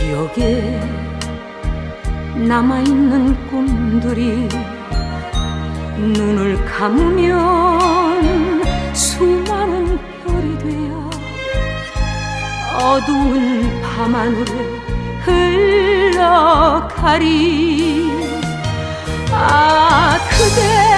기억에 남아있는 꿈들이 눈을 감으면 수많은 별이 되어 어두운 밤하늘에 흘러가리. 아 그대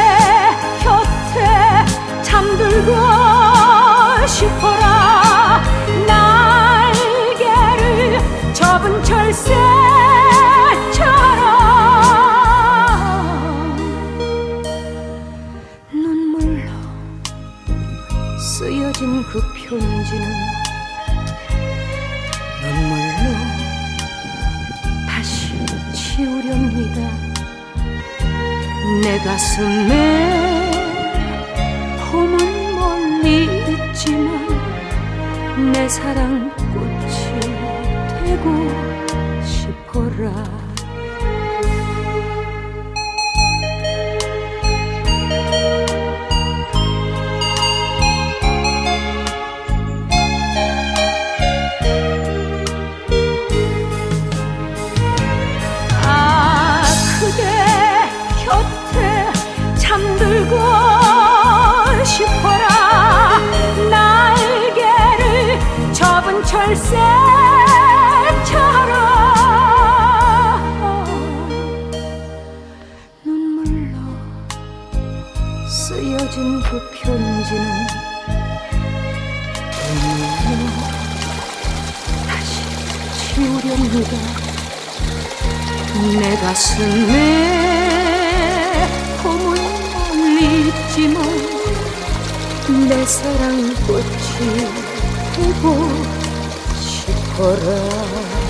눈물로 쓰여진 그 편지는 눈물로 다시 지우렵니다. 내 가슴에 봄은 멀리 있지만 내 사랑 꽃이 되고 싶어라. 아 철새 쓰여진 그 편지는 눈물로 다시 지우렵니다. 내 가슴에 봄은 멀리 있지만 내 사랑 꽃이 되고 싶어라